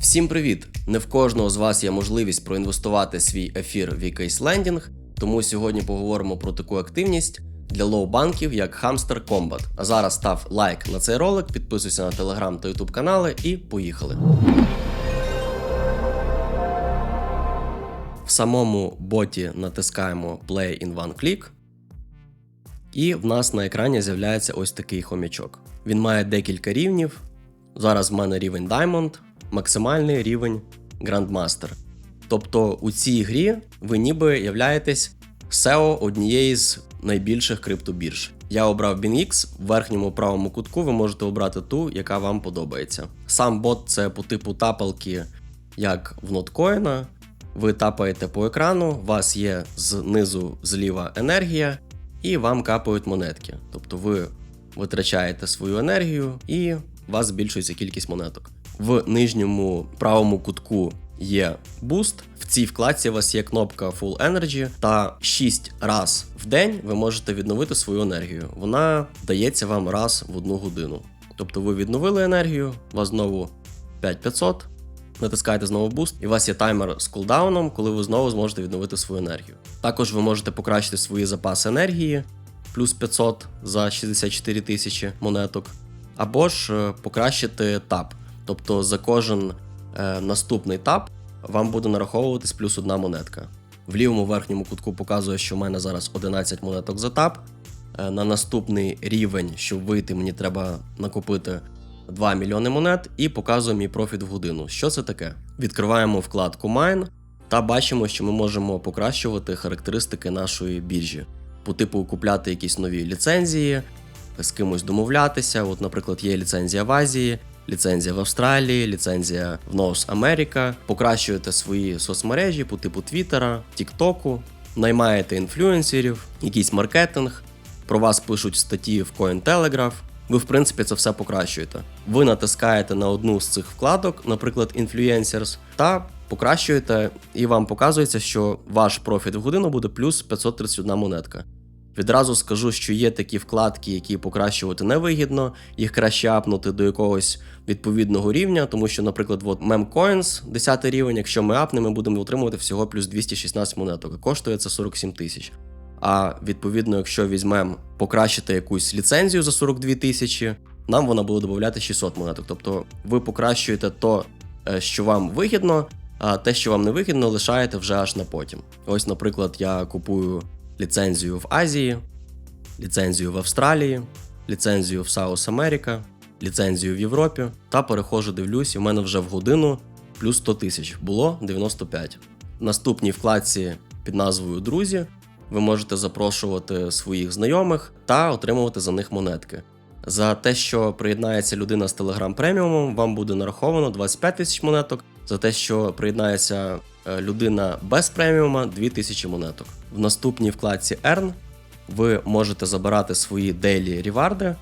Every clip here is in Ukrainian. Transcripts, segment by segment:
Всім привіт! Не в кожного з вас є можливість проінвестувати свій ефір в якийсь лендінг, тому сьогодні поговоримо про таку активність для лоу-банків, як Hamster Combat. А зараз став лайк на цей ролик, підписуйся на телеграм та ютуб канали і поїхали. В самому боті натискаємо Play in One Click, і в нас на екрані з'являється ось такий хомячок. Він має декілька рівнів. Зараз в мене рівень Diamond, максимальний рівень Grandmaster. Тобто у цій грі ви ніби являєтесь SEO однієї з найбільших криптобірж. Я обрав BinX, в верхньому правому кутку ви можете обрати ту, яка вам подобається. Сам бот це по типу тапалки, як в ноткоїна. Ви тапаєте по екрану, у вас є знизу зліва енергія, і вам капають монетки. Тобто ви витрачаєте свою енергію і у вас збільшується кількість монеток. В нижньому правому кутку є буст. В цій вкладці у вас є кнопка Full Energy, та 6 раз в день ви можете відновити свою енергію. Вона дається вам раз в одну годину. Тобто ви відновили енергію, у вас знову 5500, натискаєте знову буст, і у вас є таймер з кулдауном, коли ви знову зможете відновити свою енергію. Також ви можете покращити свої запаси енергії, плюс 500 за 64 тисячі монеток, або ж е, покращити тап. Тобто за кожен е, наступний тап вам буде нараховуватись плюс одна монетка. В лівому верхньому кутку показує, що в мене зараз 11 монеток за тап. Е, на наступний рівень, щоб вийти, мені треба накопити 2 мільйони монет і показує мій профіт в годину. Що це таке? Відкриваємо вкладку Mine та бачимо, що ми можемо покращувати характеристики нашої біржі. По типу купляти якісь нові ліцензії, з кимось домовлятися. От, наприклад, є ліцензія в Азії, ліцензія в Австралії, ліцензія в Норс Америка. Покращуєте свої соцмережі по типу Твіттера, Тіктоку, наймаєте інфлюенсерів, якийсь маркетинг. Про вас пишуть статті в Cointelegraph. Ви, в принципі, це все покращуєте. Ви натискаєте на одну з цих вкладок, наприклад, Influencers, та покращуєте, і вам показується, що ваш профіт в годину буде плюс 531 монетка. Відразу скажу, що є такі вкладки, які покращувати невигідно, їх краще апнути до якогось відповідного рівня, тому що, наприклад, от Memcoins, 10 рівень, якщо ми апнемо, ми будемо отримувати всього плюс 216 монеток, а коштує це 47 тисяч. А відповідно, якщо візьмемо покращити якусь ліцензію за 42 тисячі, нам вона буде додати 600 монеток. Тобто ви покращуєте то, е, що вам вигідно, а те, що вам не вигідно, лишаєте вже аж на потім. Ось, наприклад, я купую ліцензію в Азії, ліцензію в Австралії, ліцензію в Саус Америка, ліцензію в Європі та переходжу, дивлюсь, і в мене вже в годину плюс 100 тисяч було 95. В наступній вкладці під назвою Друзі ви можете запрошувати своїх знайомих та отримувати за них монетки. За те, що приєднається людина з Telegram преміумом, вам буде нараховано 25 тисяч монеток. За те, що приєднається людина без преміума 2000 монеток. В наступній вкладці Earn ви можете забирати свої дейлі реварди.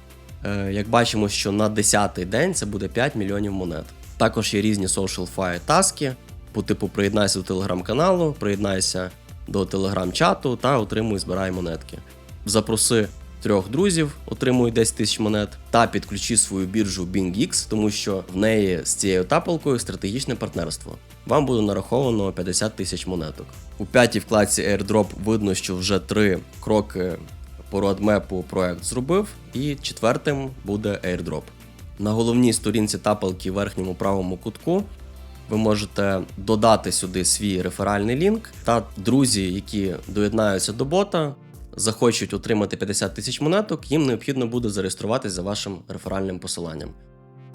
Е, Як бачимо, що на 10-й день це буде 5 мільйонів монет. Також є різні social fire таски, по типу приєднайся до телеграм-каналу, приєднайся до телеграм-чату та отримуй збирай монетки. Запроси трьох друзів, отримуй 10 тисяч монет, та підключи свою біржу BingX, тому що в неї з цією тапалкою стратегічне партнерство. Вам буде нараховано 50 тисяч монеток. У п'ятій вкладці Airdrop видно, що вже три кроки по родмепу проект зробив, і четвертим буде Airdrop. На головній сторінці тапалки в верхньому правому кутку ви можете додати сюди свій реферальний лінк, та друзі, які доєднаються до бота, захочуть отримати 50 тисяч монеток, їм необхідно буде зареєструватися за вашим реферальним посиланням.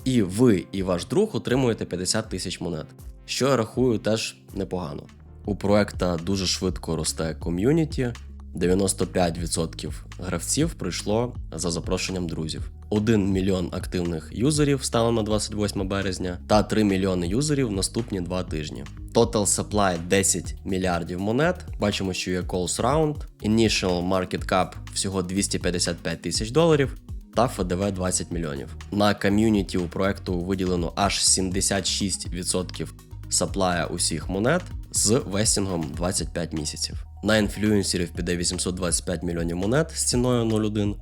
І ви і ваш друг отримуєте 50 тисяч монет, що я рахую теж непогано. У проекта дуже швидко росте ком'юніті. 95% гравців прийшло за запрошенням друзів. 1 мільйон активних юзерів стало на 28 березня, та 3 мільйони юзерів наступні 2 тижні. Total supply 10 мільярдів монет. Бачимо, що є calls round, initial market cap всього 255 тисяч доларів. Та ФДВ 20 мільйонів. На ком'юніті у проекту виділено аж 76% саплая усіх монет з вестінгом 25 місяців. На інфлюенсерів піде 825 мільйонів монет з ціною 0,1.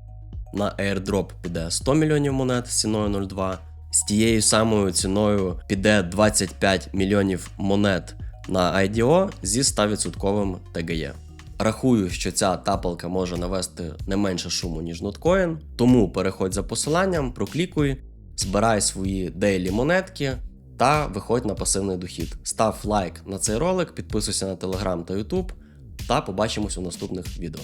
На airdrop піде 100 мільйонів монет з ціною 0,2. з тією самою ціною піде 25 мільйонів монет на IDO зі 100% TGE. Рахую, що ця тапалка може навести не менше шуму, ніж ноткоін. Тому переходь за посиланням, проклікуй, збирай свої дейлі монетки та виходь на пасивний дохід. Став лайк на цей ролик, підписуйся на телеграм та ютуб та побачимось у наступних відео.